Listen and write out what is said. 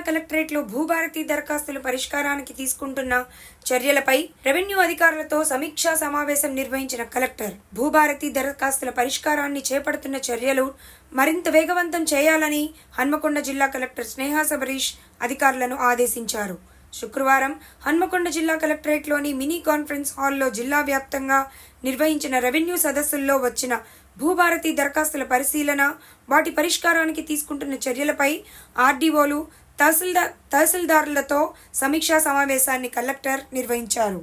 కలెక్టరేట్లో భూభారతి దరఖాస్తుల పరిష్కారానికి తీసుకుంటున్న చర్యలపై రెవెన్యూ అధికారులతో సమీక్షా సమావేశం నిర్వహించిన కలెక్టర్ భూభారతి దరఖాస్తుల పరిష్కారాన్ని చేపడుతున్న చర్యలు మరింత వేగవంతం చేయాలని హన్మకొండ జిల్లా కలెక్టర్ స్నేహ సబరీష్ అధికారులను ఆదేశించారు. శుక్రవారం హన్మకొండ జిల్లా కలెక్టరేట్లోని మినీ కాన్ఫరెన్స్ హాల్లో జిల్లా వ్యాప్తంగా నిర్వహించిన రెవెన్యూ సదస్సుల్లో వచ్చిన భూభారతి దరఖాస్తుల పరిశీలన వాటి పరిష్కారానికి తీసుకుంటున్న చర్యలపై ఆర్డీఓలు తహసీల్దార్ తహసీల్దారులతో సమీక్షా సమావేశాన్ని కలెక్టర్ నిర్వహించారు.